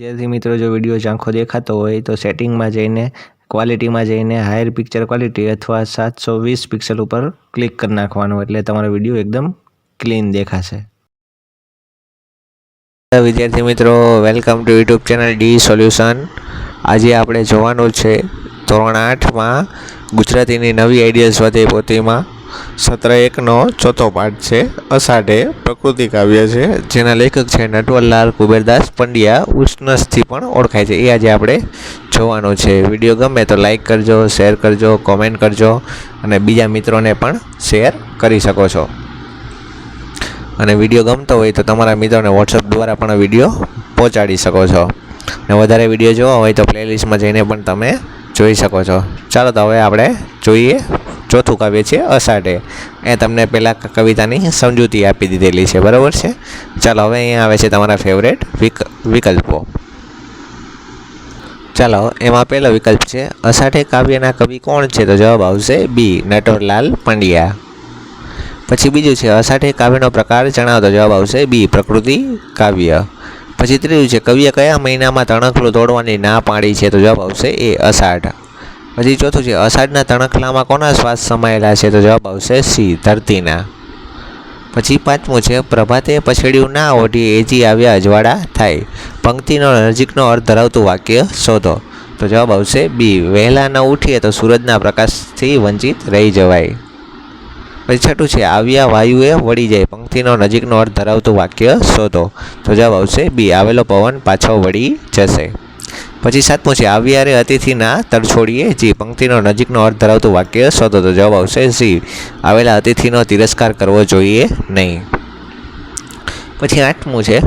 વિદ્યાર્થી મિત્રો, જો વીડિયો ઝાંખો દેખાતો હોય તો સેટિંગમાં જઈને, ક્વોલિટીમાં જઈને હાયર પિક્ચર ક્વોલિટી અથવા સાતસો વીસ પિક્સલ ઉપર ક્લિક કરી નાખવાનું એટલે તમારો વીડિયો એકદમ ક્લીન દેખાશે. વિદ્યાર્થી મિત્રો, welcome to YouTube channel D solution. આજે આપણે જોવાનું છે ધોરણ આઠમાં ગુજરાતીની નવી આઈડિયા વધે પોથીમાં. સત્ર એકનો ચોથો પાઠ છે. અષાઢે પ્રકૃતિ કાવ્ય છે, જેના લેખક છે નટવરલાલ કુબેરદાસ પંડ્યા, ઉષ્ણસથી પણ ઓળખાય છે. એ આજે આપણે જોવાનું છે. વીડિયો ગમે તો લાઈક કરજો, શેર કરજો, કોમેન્ટ કરજો અને બીજા મિત્રોને પણ શેર કરી શકો છો. અને વીડિયો ગમતો હોય તો તમારા મિત્રોને વોટ્સઅપ દ્વારા પણ વીડિયો પહોંચાડી શકો છો. અને વધારે વીડિયો જોવા હોય તો પ્લેલિસ્ટમાં જઈને પણ તમે જોઈ શકો છો. ચાલો તો હવે આપણે જોઈએ ચોથું કાવ્ય છે, અષાઢે. એ તમને પહેલાં કવિતાની સમજૂતી આપી દીધેલી છે, બરાબર છે? ચાલો, હવે અહીંયા આવે છે તમારા ફેવરેટ વિક, વિકલ્પો. ચાલો, એમાં પહેલો વિકલ્પ છે, અષાઢે કાવ્યના કવિ કોણ છે? તો જવાબ આવશે બી, નટવરલાલ પંડ્યા. પછી બીજું છે, અષાઢે કાવ્યનો પ્રકાર જણાવતો જવાબ આવશે બી, પ્રકૃતિ કાવ્ય. પછી ત્રીજું છે, કવિએ કયા મહિનામાં તણખલું તોડવાની ના પાડી છે? તો જવાબ આવશે એ, અષાઢ. પછી ચોથું છે, અષાઢના તણખલામાં કોના શ્વાસ સમાયેલા છે? તો જવાબ આવશે સી, ધરતીના. પછી પાંચમું છે, પ્રભાતે પછેડ્યું ના ઓઢી એજી આવ્યા અજવાળા થાય. પંક્તિનો નજીકનો અર્થ ધરાવતું વાક્ય શોધો. તો જવાબ આવશે બી, વહેલા ન ઉઠીએ તો સૂરજના પ્રકાશથી વંચિત રહી જવાય. પછી છઠ્ઠું છે, આવ્યા વાયુએ વળી જાય. પંક્તિનો નજીકનો અર્થ ધરાવતું વાક્ય શોધો. તો જવાબ આવશે બી, આવેલો પવન પાછો વળી જશે. પછી સાતમું છે, આવ્યારે અતિથિના તરછોડીએ જી, પંક્તિનો નજીકનો અર્થ ધરાવતું વાક્ય શોધો તો જવાબ આવશે. જી, આવેલા અતિથિનો તિરસ્કાર કરવો જોઈએ નહીં. પછી આઠમું છે,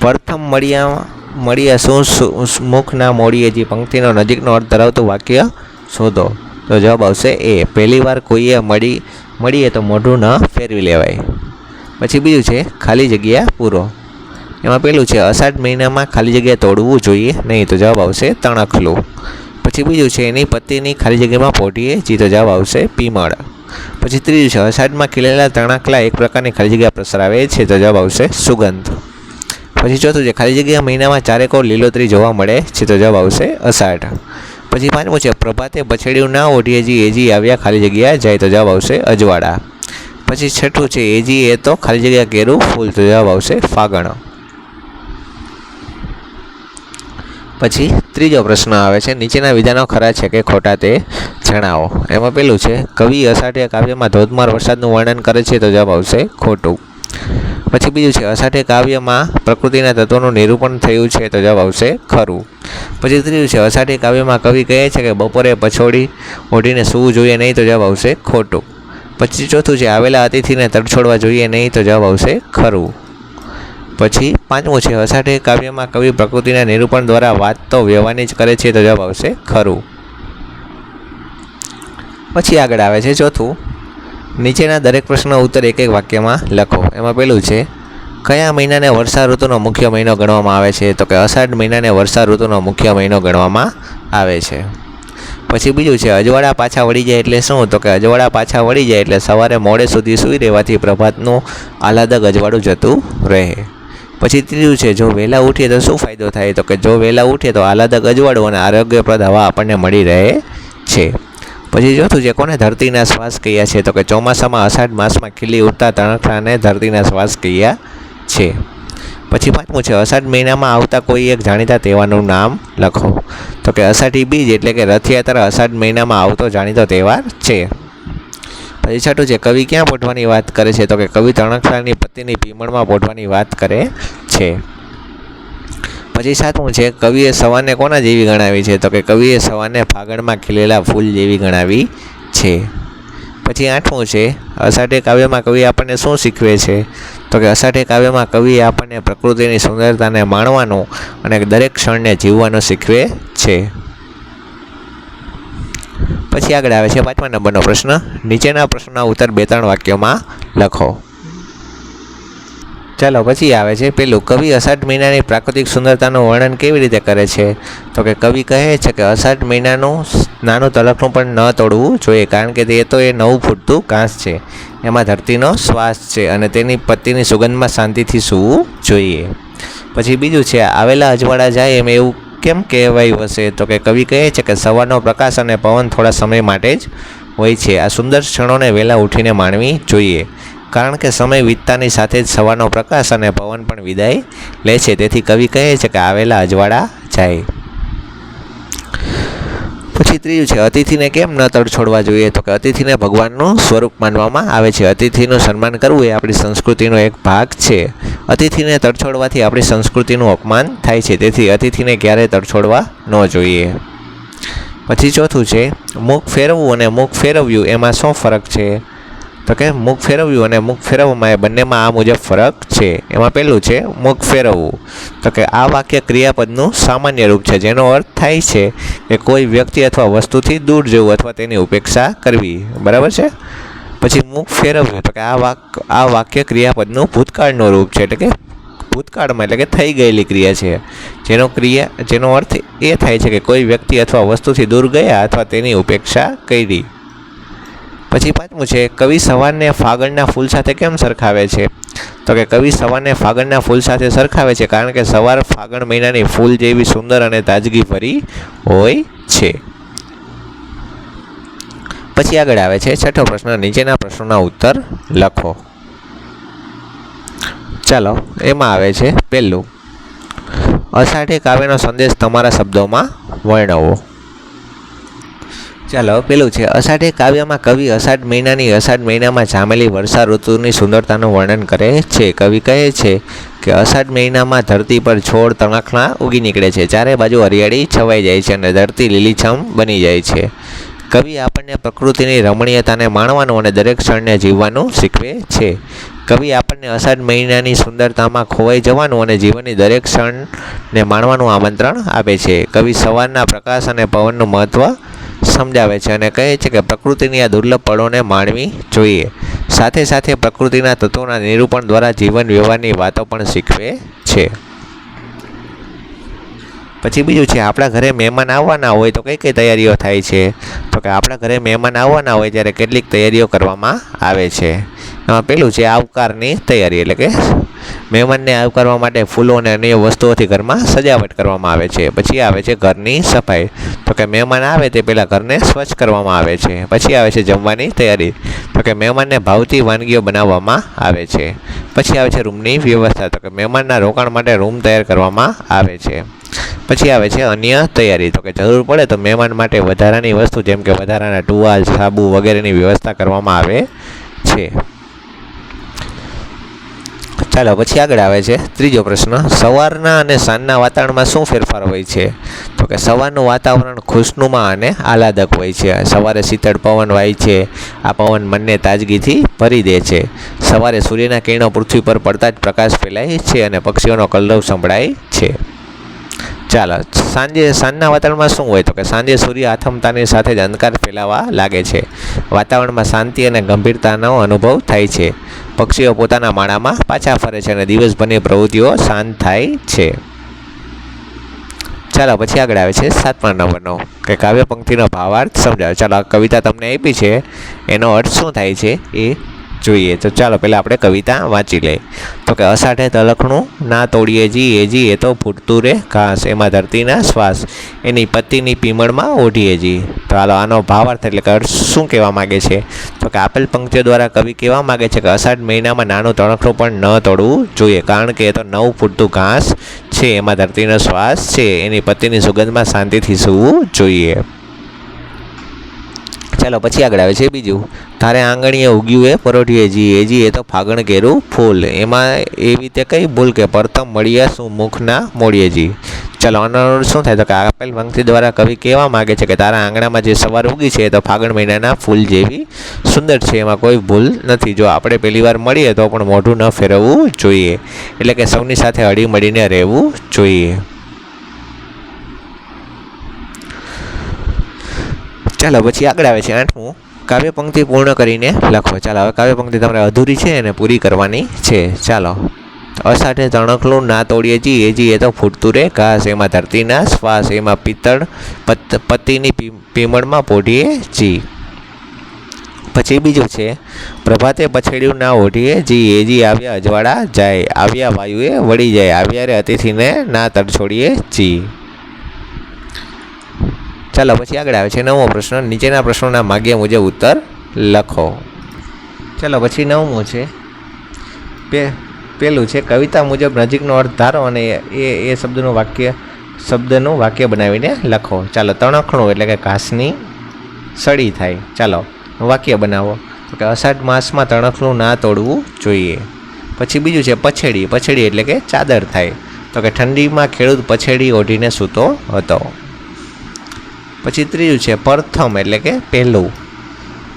પ્રથમ મળ્યા મળ્યા શું મુખના મોડીએ. જે, પંક્તિનો નજીકનો અર્થ ધરાવતું વાક્ય શોધો. તો જવાબ આવશે એ પહેલી વાર કોઈએ મળી, મળીએ તો મોઢું ન ફેરવી લેવાય. પછી બીજું છે, ખાલી જગ્યા પૂરો. એમાં પેલું છે, અષાઢ મહિનામાં ખાલી જગ્યા તોડવું જોઈએ, નહીં તો જવાબ આવશે તણખલું. પછી બીજું છે, એની પતિની ખાલી જગ્યામાં પોટીએ જી તો જવાબ આવશે પીમળ. પછી ત્રીજું છે, અષાઢમાં ખીલેલા તણાકલા એક પ્રકારની ખાલી જગ્યા પ્રસરાવે છે, તો જવાબ આવશે સુગંધ. પછી ચોથું છે, ખાલી જગ્યા મહિનામાં ચારેકો લીલોતરી જોવા મળે છે, તો જવાબ આવશે અષાઢ. પછી પાંચમું છે, પ્રભાતે બછેડ્યું ના ઓઢીએ જી એજી આવ્યા ખાલી જગ્યા જાય, તો જવાબ આવશે અજવાળા. પછી છઠ્ઠું છે એજી એ તો ખાલી જગ્યા કેરું ફૂલ, તો જવાબ આવશે ફાગણ. પછી ત્રીજો પ્રશ્ન આવે છે. નીચેના વિધાનો ખરા છે કે ખોટા તે જણાવો. એમાં પેલું છે, કવિ અષાઢ્ય કાવ્યમાં ધોધમાર વરસાદનું વર્ણન કરે છે તો જવાબ આવશે ખોટું. પછી બીજું છે, અષાઢ્ય કાવ્યમાં પ્રકૃતિના તત્વોનું નિરૂપણ થયું છે તો જવાબ આવશે ખરું. પછી ત્રીજું છે, અષાઢ્ય કાવ્યમાં કવિ કહે છે કે બપોરે પછોડી ઓઢીને સૂવું જોઈએ નહીં તો જવાબ આવશે ખોટું. પછી ચોથું છે, આવેલા અતિથિને તડછોડવા જોઈએ નહીં તો જવાબ આવશે ખરું. પછી પાંચમું છે, અષાઢે કાવ્યમાં કવિ પ્રકૃતિના નિરૂપણ દ્વારા વાત તો વ્યવહારની જ કરે છે, તો જવાબ આવશે ખરું. પછી આગળ આવે છે ચોથું. નીચેના દરેક પ્રશ્નનો ઉત્તર એક એક વાક્યમાં લખો. એમાં પેલું છે, કયા મહિનાને વર્ષા ઋતુનો મુખ્ય મહિનો ગણવામાં આવે છે? તો કે અષાઢ મહિનાને વર્ષા ઋતુનો મુખ્ય મહિનો ગણવામાં આવે છે. પછી બીજું છે, અજવાળા પાછા વળી જાય એટલે શું? તો કે અજવાળા પાછા વળી જાય એટલે સવારે મોડે સુધી સૂઈ રહેવાથી પ્રભાતનું આહલાદક અજવાળું જતું રહે. પછી ત્રીજું છે, જો વહેલા ઉઠીએ તો શું ફાયદો થાય? તો કે જો વહેલા ઉઠીએ તો આહલાદક અજવાળું અને આરોગ્યપ્રદ હવા આપણને મળી રહે છે. પછી ચોથું છે, કોને ધરતીના શ્વાસ કહ્યા છે? તો કે ચોમાસામાં અષાઢ માસમાં ખીલી ઉઠતા તણખલાને ધરતીના શ્વાસ કહ્યા છે. પછી પાંચમું છે, અષાઢ મહિનામાં આવતા કોઈ એક જાણીતા તહેવારનું નામ લખો. તો કે અષાઢી બીજ એટલે કે રથયાત્રા અષાઢ મહિનામાં આવતો જાણીતો તહેવાર છે. છઠ્ઠું છે, કવિ ક્યાં પોઢવાની વાત કરે છે? તો કે કવિ તણખલાની પતિની ભીમણમાં પોઢવાની વાત કરે છે. પછી સાતમું છે, કવિએ સવારને કોના જેવી ગણાવી છે? તો કે કવિએ સવારને ફાગણમાં ખીલેલા ફૂલ જેવી ગણાવી છે. પછી આઠમું છે, અષાઢે કાવ્યમાં કવિ આપણને શું શીખવે છે? તો કે અષાઢે કાવ્યમાં કવિ આપણને પ્રકૃતિની સુંદરતાને માણવાનું અને દરેક ક્ષણને જીવવાનું શીખવે છે. પછી આગળ આવે છે પાંચમા નંબરનો પ્રશ્ન. નીચેના પ્રશ્નના ઉત્તર બે ત્રણ વાક્યોમાં લખો. ચાલો, પછી આવે છે પેલું. કવિ અષાઢ મહિનાની પ્રાકૃતિક સુંદરતાનું વર્ણન કેવી રીતે કરે છે? તો કે કવિ કહે છે કે અષાઢ મહિનાનું નાનું તલકનું પણ ન તોડવું જોઈએ, કારણ કે તે તો એ નવું ફૂટતું ઘાસ છે. એમાં ધરતીનો શ્વાસ છે અને તેની પત્તીની સુગંધમાં શાંતિથી સૂવું જોઈએ. પછી બીજું છે, આવેલા અજવાળા જાય એમ એવું કેમ કહેવાયું હશે તો કે કવિ કહે છે કે સવારનો પ્રકાશ અને પવન થોડા સમય માટે જ હોય છે. આ સુંદર ક્ષણોને વહેલા ઉઠીને માણવી જોઈએ. કારણ કે સમય વીતતાની સાથે જ સવારનો પ્રકાશ અને પવન પણ વિદાય લે છે. તેથી કવિ કહે છે કે આવેલા અજવાળા જાય. પછી ત્રીજું છે, અતિથિને કેમ ન તડછોડવા જોઈએ? તો કે, અતિથિને ભગવાનનું સ્વરૂપ માનવામાં આવે છે. અતિથિનું સન્માન કરવું એ આપણી સંસ્કૃતિનો એક ભાગ છે. અતિથિને તડછોડવાથી આપણી સંસ્કૃતિનું અપમાન થાય છે. તેથી અતિથિને ક્યારેય તડછોડવા ન જોઈએ. પછી ચોથું છે, મુખ ફેરવવું અને મુખ ફેરવ્યું એમાં શું ફરક છે? તો કે મુખ ફેરવ્યું અને મુખ ફેરવવામાં એ બંનેમાં આ મુજબ ફરક છે. એમાં પહેલું છે, મુખ ફેરવવું. તો કે આ વાક્ય ક્રિયાપદનું સામાન્ય રૂપ છે, જેનો અર્થ થાય છે કે કોઈ વ્યક્તિ અથવા વસ્તુથી દૂર જવું અથવા તેની ઉપેક્ષા કરવી. બરાબર છે? પછી મુખ ફેરવ્યું તો કે આ વાક, આ વાક્ય ક્રિયાપદનું ભૂતકાળનું રૂપ છે, એટલે કે ભૂતકાળમાં એટલે કે થઈ ગયેલી ક્રિયા છે. જેનો ક્રિયા, જેનો અર્થ એ થાય છે કે કોઈ વ્યક્તિ અથવા વસ્તુથી દૂર ગયા અથવા તેની ઉપેક્ષા કરી. પછી પાંચમું છે, કવિ સવારને ફાગણના ફૂલ સાથે કેમ સરખાવે છે? તો કે કવિ સવારને ફાગણના ફૂલ સાથે સરખાવે છે કારણ કે સવાર ફાગણ મહિનાની ફૂલ જેવી સુંદર અને તાજગી ભરી હોય છે. પછી આગળ આવે છે, છઠ્ઠો પ્રશ્ન, નીચેના પ્રશ્નોના ઉત્તર લખો. ચાલો, એમાં આવે છે, પહેલું. અષાઢી કાવ્યનો સંદેશ તમારા શબ્દોમાં વર્ણવો. ચાલો, પેલું છે, અષાઢે કાવ્યમાં કવિ અષાઢ મહિનાની અષાઢ મહિનામાં જામેલી વર્ષા ઋતુની સુંદરતાનું વર્ણન કરે છે. કવિ કહે છે કે અષાઢ મહિનામાં ધરતી પર છોડ તણખલા ઉગી નીકળે છે. ચારે બાજુ હરિયાળી છવાઈ જાય છે અને ધરતી લીલીછમ બની જાય છે. કવિ આપણને પ્રકૃતિની રમણીયતાને માણવાનું અને દરેક ક્ષણને જીવવાનું શીખવે છે. કવિ આપણને અષાઢ મહિનાની સુંદરતામાં ખોવાઈ જવાનું અને જીવનની દરેક ક્ષણને માણવાનું આમંત્રણ આપે છે. કવિ સવારના પ્રકાશ અને પવનનું મહત્ત્વ સમજાવે છે અને કહે છે કે પ્રકૃતિની આ દુર્લભ પળોને માણવી જોઈએ. સાથે સાથે પ્રકૃતિના તત્વોના નિરૂપણ દ્વારા જીવન વ્યવહારની વાતો પણ શીખવે છે. પછી બીજું છે, આપણા ઘરે મહેમાન આવવાના હોય તો કઈ કઈ તૈયારીઓ થાય છે? તો કે આપણા ઘરે મહેમાન આવવાના હોય ત્યારે કેટલીક તૈયારીઓ કરવામાં આવે છે. એમાં પહેલું છે આવકારની તૈયારી એટલે કે મહેમાનને આવકારવા માટે ફૂલો અને અન્ય વસ્તુઓથી ઘરમાં સજાવટ કરવામાં આવે છે. પછી આવે છે ઘરની સફાઈ. તો કે મહેમાન આવે તે પહેલાં ઘરને સ્વચ્છ કરવામાં આવે છે. પછી આવે છે જમવાની તૈયારી. તો કે મહેમાનને ભાવતી વાનગીઓ બનાવવામાં આવે છે. પછી આવે છે રૂમની વ્યવસ્થા. તો કે મહેમાનના રોકાણ માટે રૂમ તૈયાર કરવામાં આવે છે. પછી આવે છે અન્ય તૈયારી. તો કે જરૂર પડે તો મહેમાન માટે વધારાની વસ્તુ જેમ કે વધારાના ટુવાલ, સાબુ વગેરેની વ્યવસ્થા કરવામાં આવે છે. ચાલો, પછી આગળ આવે છે ત્રીજો પ્રશ્ન. સવારના અને સાંજના વાતાવરણમાં શું ફેરફાર હોય છે? તો કે સવારનું વાતાવરણ ખુશનુમા અને આહલાદક હોય છે. સવારે શીતળ પવન વાય છે. આ પવન મનને તાજગીથી ભરી દે છે. સવારે સૂર્યના કિરણો પૃથ્વી પર પડતા જ પ્રકાશ ફેલાય છે અને પક્ષીઓનો કલરવ સંભળાય છે. ચાલો, સાંજે સાંજના વાતાવરણમાં શું હોય તો કે સાંજે સૂર્ય આથમતાની સાથે જ અંધકાર ફેલાવા લાગે છે. વાતાવરણમાં શાંતિ અને ગંભીરતાનો અનુભવ થાય છે. પક્ષીઓ પોતાના માળામાં પાછા ફરે છે અને દિવસભરની પ્રવૃત્તિઓ શાંત થાય છે. ચાલો, પછી આગળ આવે છે સાતમા નંબરનો. કે કાવ્ય પંક્તિનો ભાવાર્થ સમજાવે. ચાલો, આ કવિતા તમને આપી છે. એનો અર્થ શું થાય છે? એ જોઈએ. તો ચાલો, પહેલાં આપણે કવિતા વાંચી લઈએ. તો કે, અષાઢે તલખણું ના તોડીએ જીએ એ તો ફૂટતું રે ઘાસ, એમાં ધરતીના શ્વાસ, એની પતિની પીમળમાં ઓઢીએ જી. તો હાલો, આનો ભાવાર્થ એટલે કે શું કહેવા માગે છે? તો કે, આપેલ પંક્તિઓ દ્વારા કવિ કહેવા માગે છે કે, અષાઢ મહિનામાં નાનું તણખણું પણ ન તોડવું જોઈએ, કારણ કે એ તો નવું ફૂટતું ઘાસ છે, એમાં ધરતીનો શ્વાસ છે, એની પતિની સુગંધમાં શાંતિથી સૂવું જોઈએ. ચાલો પછી આગળ આવે છે બીજું. તારે આંગણીએ ઉગ્યું એ પરોઠીએ જી, એ જી, એ તો ફાગણ કેરું ફૂલ. એમાં એવી રીતે કઈ ભૂલ કે પ્રથમ મળ્યા શું મુખના મોડીએ જી. ચાલો આનો શું થાય? તો કે આપેલ પંક્તિ દ્વારા કવિ કહેવા માગે છે કે તારા આંગણામાં જે સવાર ઉગી છે તો ફાગણ મહિનાના ફૂલ જેવી સુંદર છે. એમાં કોઈ ભૂલ નથી. જો આપણે પહેલી વાર મળીએ તો પણ મોઢું ન ફેરવવું જોઈએ. એટલે કે સૌની સાથે હળી મળીને રહેવું જોઈએ. ચાલો, પછી આગળ આવે છે આઠમું. કાવ્ય પંક્તિ પૂર્ણ કરીને લખો. ચાલો, હવે કાવ્ય પંક્તિ તમારે અધૂરી છે અને પૂરી કરવાની છે. ચાલો. અસાઠે તણખલું ના તોડીએ જી, એ જી એ તો ફૂટતું રે. ઘાસ એમાં ધરતીના શ્વાસ એમાં પિત્તળ, પત, પતિની પીમળમાં પોઢીએ જી. પછી બીજું છે, પ્રભાતે પછેડ્યું ના ઓઢીએ જી એજી આવ્યા અજવાળા જાય, આવ્યા વાયુએ વળી જાય. આવ્યા રે અતિથિને ના તરછોડીએ જી. ચાલો પછી આગળ આવે છે નવમો પ્રશ્ન. નીચેના પ્રશ્નોના માગ્ય મુજબ ઉત્તર લખો. ચાલો પછી નવમું છે. પે, પેલું છે, કવિતા મુજબ નજીકનો અર્થ ધારો અને એ એ શબ્દનું વાક્ય શબ્દનું વાક્ય બનાવીને લખો. ચાલો, તણખણું એટલે કે ઘાસની સળી થાય. ચાલો, વાક્ય બનાવો. તો કે અષાઢ માસમાં તણખલું ના તોડવું જોઈએ. પછી બીજું છે, પછેડી. પછેડી એટલે કે ચાદર થાય. તો કે ઠંડીમાં ખેડૂત પછેડી ઓઢીને સૂતો હતો. પછી ત્રીજું છે પ્રથમ, એટલે કે પહેલું.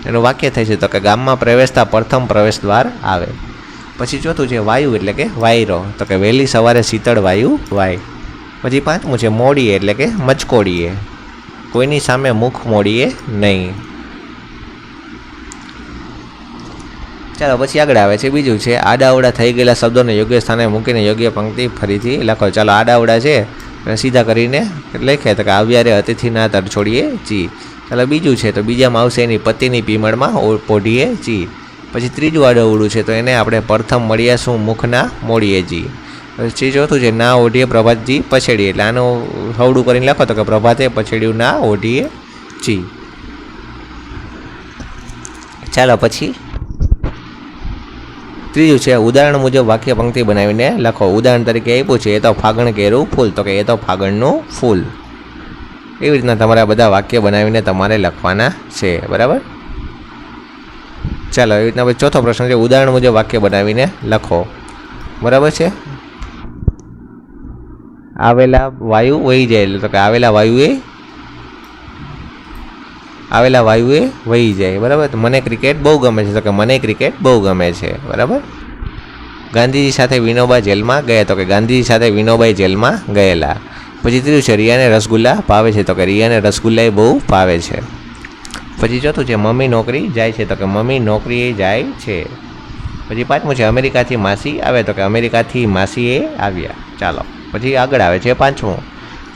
એનું વાક્ય થાય છે તો કે ગામમાં પ્રવેશતા પ્રથમ પ્રવેશ દ્વાર આવે. પછી ચોથું છે વાયુ, એટલે કે વાયરો. તો કે વહેલી સવારે શીતળ વાયુ વાય. પછી પાંચમું છે મોડીએ, એટલે કે મચકોડીએ. કોઈની સામે મુખ મોડીએ નહીં. ચાલો, પછી આગળ આવે છે બીજું છે આડાઅવડા થઈ ગયેલા શબ્દોને યોગ્ય સ્થાને મૂકીને યોગ્ય પંક્તિ ફરીથી લખો. ચાલો આડાઅવડા છે. એટલે સીધા કરીને લખે તો કે આવિયારે અતિથી ના તર છોડીએ, જી. એટલે બીજું છે તો બીજામાં આવશે એની પતિની પીમળમાં પોઢીએ, જી. પછી ત્રીજું આડવડું છે તો એને આપણે પ્રથમ મળ્યા શું મુખના મોડીએ, જી. પછી ચોથું છે ના ઓઢીએ, પ્રભાતજી પછેડી એટલે આનું હવડું કરીને લખો તો કે પ્રભાતે પછેડ્યું ના ઓઢીએ, જી. ચાલો પછી ત્રીજું છે, ઉદાહરણ મુજબ વાક્ય પંક્તિ બનાવીને લખો. ઉદાહરણ તરીકે આપ્યું છે, એ તો ફાગણ કેરું ફૂલ. તો કે, એ તો ફાગણનું ફૂલ. એવી રીતના તમારા બધા વાક્ય બનાવીને તમારે લખવાના છે, બરાબર? ચાલો, એવી રીતના ચોથો પ્રશ્ન છે, ઉદાહરણ મુજબ વાક્ય બનાવીને લખો. બરાબર છે? આવેલા વાયુ વહી જાય એટલે તો કે, આવેલા વાયુએ આવેલા વાયુએ વહી જાય, બરાબર? તો મને ક્રિકેટ બહુ ગમે છે. તો કે મને ક્રિકેટ બહુ ગમે છે, બરાબર? ગાંધીજી સાથે વિનોબા જેલમાં ગયા તો કે ગાંધીજી સાથે વિનોબાઈ જેલમાં ગયેલા. પછી ત્રીજું છે, રિયાને રસગુલ્લા ભાવે છે. તો કે, રિયાને રસગુલ્લા બહુ ભાવે છે. પછી ચોથું છે, મમ્મી નોકરી જાય છે. તો કે, મમ્મી નોકરીએ જાય છે. પછી પાંચમું છે, અમેરિકાથી માસી આવે. તો કે, અમેરિકાથી માસીએ આવ્યા. ચાલો, પછી આગળ આવે છે પાંચમું.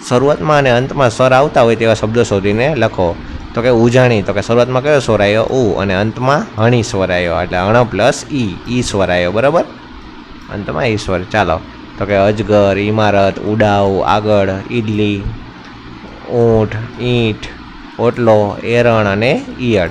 શરૂઆતમાં અને અંતમાં સ્વર આવતા હોય તેવા શબ્દો શોધીને લખો. તો કે ઉજાણી, તો કે શરૂઆતમાં કયો સ્વર આવ્યો ઉ. અને અંતમાં હણી સ્વર એટલે અણ પ્લસ ઈ ઈ સ્વર આવ્યો બરાબર? અંતમાં ઈ સ્વર. ચાલો. તો કે અજગર ઇમારત ઉડાવ, આગળ, ઈડલી, ઊંટ, ઈંટ, ઓટલો, એરણ અને ઈયળ.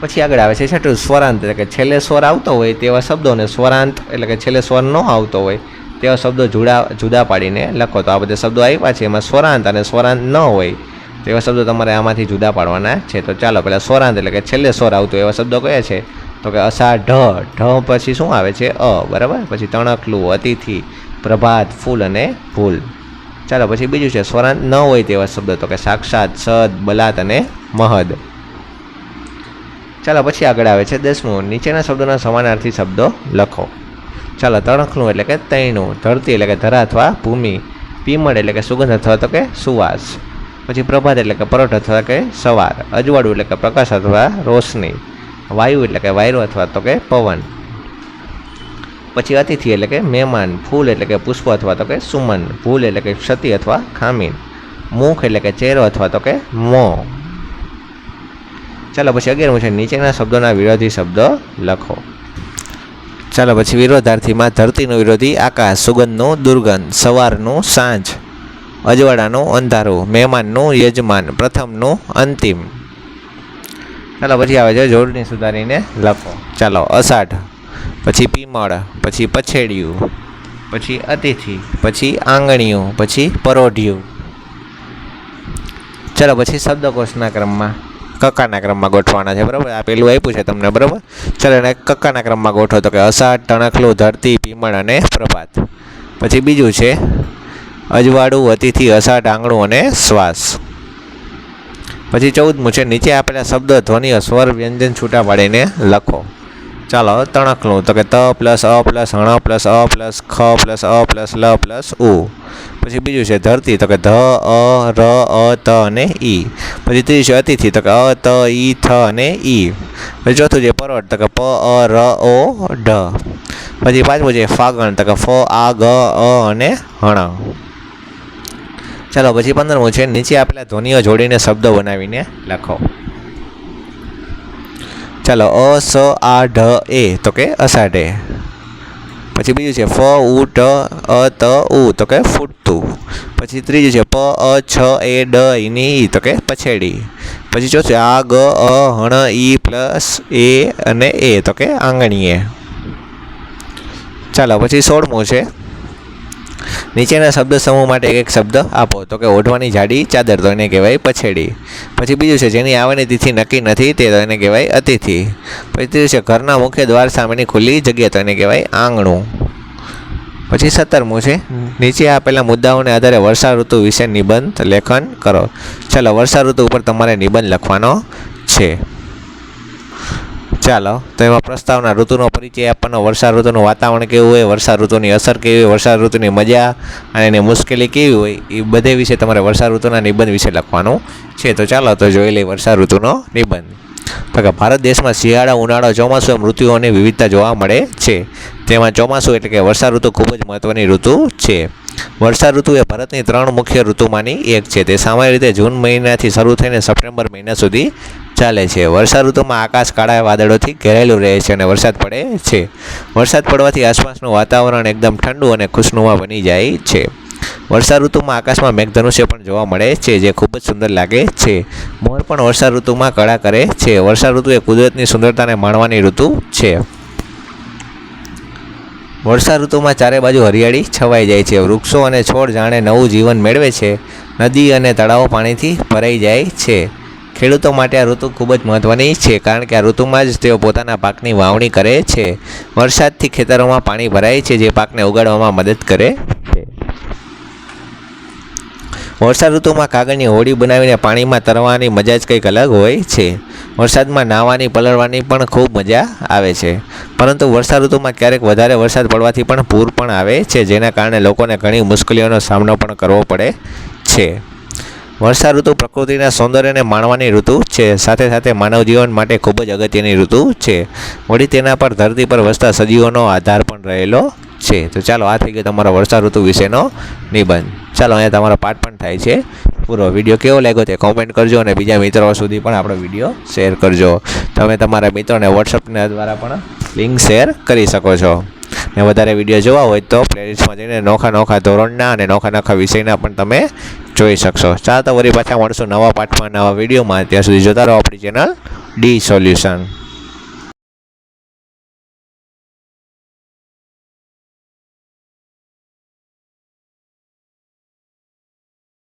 પછી આગળ આવે છે છઠ્ઠું સ્વરાંત. એટલે કે છેલ્લે સ્વર આવતો હોય તેવા શબ્દોને સ્વરાંત, એટલે કે છેલ્લે સ્વર ન આવતો હોય તેવા શબ્દો જુદા જુદા પાડીને લખો. તો આ બધા શબ્દો આપ્યા છે. એમાં સ્વરાંત અને સ્વરાંત ન હોય. તેવા શબ્દો તમારે આમાંથી જુદા પાડવાના છે. તો ચાલો પહેલાં સ્વરાંત એટલે કે છેલ્લે સ્વર આવતો એવા શબ્દો કયા છે? તો કે અસા ઢ ઢ પછી શું આવે છે? અ, બરાબર? પછી તણકલું અતિથિ, પ્રભાત, ફૂલ અને ભૂલ. ચાલો, પછી બીજું છે, સ્વરાંત ન હોય તેવા શબ્દો તો કે સાક્ષાત, સદ, બલાત અને મહદ. ચાલો, પછી આગળ આવે છે દસમું. નીચેના શબ્દોના સમાનાર્થી શબ્દો લખો. ચાલો, તણખલું એટલે કે તૈણું, ધરતી એટલે કે ધરા અથવા ભૂમિ, પીમળ એટલે કે સુગંધ અથવા તો કે સુવાસ. પછી પ્રભાત એટલે કે પરોઠ અથવા કે સવાર, અજવાળું એટલે કે પ્રકાશ અથવા રોશની, વાયુ એટલે કે વાયરો અથવા તો કે પવન. પછી અતિથિ એટલે કે મહેમાન, ફૂલ એટલે કે પુષ્પ અથવા તો કે સુમન, ભૂલ એટલે કે ક્ષતિ અથવા ખામી મુખ એટલે કે ચહેરો અથવા તો કે મોં. ચાલો પછી અગિયારમું છે, નીચેના શબ્દોના વિરોધી શબ્દો લખો. ચાલો પછી વિરોધાર્થીમાં ધરતીનો વિરોધી આકાશ, સુગંધનું દુર્ગંધ, સવારનું સાંજ. અજવાળાનું, અંધારું, મહેમાનનું, યજમાન, પ્રથમનું, અંતિમ. ચાલો, પછી આવે છે જોડણી સુધારીને લખો. ચાલો, અષાઢ, પછી પીમળ, પછી પછેડિયું, પછી અતિથિ, પછી આંગણીયું, પછી પરોઢિયું. ચાલો, પછી શબ્દકોશના ક્રમમાં કક્કાના ક્રમમાં ગોઠવાના છે, બરાબર? આ પેલું આપ્યું છે તમને, બરાબર? ચાલો, એને કક્કાના ક્રમમાં ગોઠવો તો કે અષાઢ ટણકલું ધરતી, પીમળ અને પ્રભાત. પછી બીજું છે અજવાળું, અતિથિ, અષાઢ, આંગણું અને શ્વાસ. પછી ચૌદમું છે નીચે આપેલા શબ્દ, ધ્વનિ, સ્વર, વ્યંજન છૂટા પાડીને લખો. ચાલો તણકલું તો કે ત પ્લસ અ પ્લસ હણ પ્લસ અ પ્લસ ખ પ્લસ અ પ્લસ લ પ્લસ ઉ. પછી બીજું છે ધરતી. તો કે ધ, અ, ર, અ, ત અને ઈ પછી ત્રીજું છે અતિથિ. તો કે અ, ત ઈ થ અને ઈ પછી ચોથું છે પર્વત. તો કે પ, અ, ર, ઓ, ઢ. પછી પાંચમું છે ફાગણ. તો કે ફ, આ, ગ, અ અને હણ. ચાલો, પછી પંદરમું છે. નીચે આપેલા ધ્વનિઓ જોડીને શબ્દો બનાવીને લખો. ચાલો, અ, સ, આ, ઢ, એ. તો કે અષાઢે. પછી બીજું છે, ફ, ઉ, ટ, અ, ત, ઉ. તો કે ફૂટતું. પછી ત્રીજું છે, પ, અ, છ, એ, ડ ઈની ઈ. તો કે પછેડી. પછી ચોથું આ, ગ, અ, હણ, ઈ, પ્લસ, એ અને એ. તો કે આંગણીએ. ચાલો, પછી સોળમું છે. નીચેના શબ્દ સમૂહ માટે એક એક શબ્દ આપો. તો કે ઓઢવાની જાડી ચાદર તો એને કહેવાય પછેડી. પછી બીજું છે જેની આવવાની તિથિ નક્કી નથી તે તો એને કહેવાય અતિથિ. પછી ત્રીજું છે ઘરના મુખ્ય દ્વાર સામેની ખુલ્લી જગ્યા તો એને કહેવાય આંગણું. પછી સત્તરમું છે નીચે આપેલા મુદ્દાઓને આધારે વર્ષા ઋતુ વિશે નિબંધ લેખન કરો. ચાલો વર્ષા ઋતુ ઉપર તમારે નિબંધ લખવાનો છે. ચાલો, તો એમાં પ્રસ્તાવના ઋતુનો પરિચય આપવાનો વર્ષા ઋતુનું વાતાવરણ કેવું હોય વર્ષા ઋતુની અસર કેવી હોય વર્ષા ઋતુની મજા અને એની મુશ્કેલી કેવી હોય, એ બધે વિશે તમારે વર્ષા ઋતુના નિબંધ વિશે લખવાનું છે. તો ચાલો, તો જોઈ લઈએ વર્ષા ઋતુનો નિબંધ. તો કે ભારત દેશમાં શિયાળા, ઉનાળો, ચોમાસું એમ ઋતુઓની વિવિધતા જોવા મળે છે. તેમાં ચોમાસું એટલે કે વર્ષા ઋતુ ખૂબ જ મહત્ત્વની ઋતુ છે. વર્ષા ઋતુ એ ભારતની ત્રણ મુખ્ય ઋતુમાંની એક છે. તે સામાન્ય રીતે જૂન મહિનાથી શરૂ થઈને સપ્ટેમ્બર મહિના સુધી ચાલે છે. વર્ષા ઋતુમાં આકાશ કાળા વાદળોથી ઘેરાયેલું રહે છે અને વરસાદ પડે છે. વરસાદ પડવાથી આસપાસનું વાતાવરણ એકદમ ઠંડુ અને ખુશનુમા બની જાય છે. વર્ષા ઋતુમાં આકાશમાં મેઘધનુષ્ય પણ જોવા મળે છે, જે ખૂબ જ સુંદર લાગે છે. મોર પણ વર્ષા ઋતુમાં કળા કરે છે. વર્ષા ઋતુ એ કુદરતની સુંદરતાને માણવાની ઋતુ છે. વર્ષા ઋતુમાં ચારે બાજુ હરિયાળી છવાઈ જાય છે. વૃક્ષો અને છોડ જાણે નવું જીવન મેળવે છે. નદી અને તળાવો પાણીથી ભરાઈ જાય છે. ખેડૂતો માટે આ ઋતુ ખૂબ જ મહત્ત્વની છે, કારણ કે આ ઋતુમાં જ તેઓ પોતાના પાકની વાવણી કરે છે. વરસાદથી ખેતરોમાં પાણી ભરાય છે, જે પાકને ઉગાડવામાં મદદ કરે છે. વરસાદ ઋતુમાં કાગળની હોડી બનાવીને પાણીમાં તરવાની મજા જ કંઈક અલગ હોય છે. વરસાદમાં નાહવાની, પલળવાની પણ ખૂબ મજા આવે છે. પરંતુ વર્ષા ઋતુમાં ક્યારેક વધારે વરસાદ પડવાથી પણ પૂર પણ આવે છે, જેના કારણે લોકોને ઘણી મુશ્કેલીઓનો સામનો પણ કરવો પડે છે. વર્ષા ઋતુ પ્રકૃતિના સૌંદર્યને માણવાની ઋતુ છે. સાથે સાથે માનવ જીવન માટે ખૂબ જ અગત્યની ઋતુ છે. વળી તેના પર ધરતી પર વસતા સજીવોનો આધાર પણ રહેલો છે. તો ચાલો, આ થઈ ગયો તમારો વર્ષા ઋતુ વિશેનો નિબંધ. ચાલો, અહીંયા તમારો પાઠ પણ થાય છે. પૂરો વીડિયો કેવો લાગ્યો તે કોમેન્ટ કરજો અને બીજા મિત્રો સુધી પણ આપણો વીડિયો શેર કરજો. તમે તમારા મિત્રોને વોટ્સઅપના દ્વારા પણ લિંક શેર કરી શકો છો. ને વધારે વીડિયો જોવા હોય તો પ્લેલિસ્ટમાં જઈને નોખા નોખા ધોરણના અને નોખા નોખા વિષયના પણ તમે જોઈ શકશો. ચાલો તો વળી પાછા મળશું નવા પાઠમાં, નવા વિડીયોમાં ત્યાં સુધી જોતા રહો આપણી ચેનલ ડી સોલ્યુશન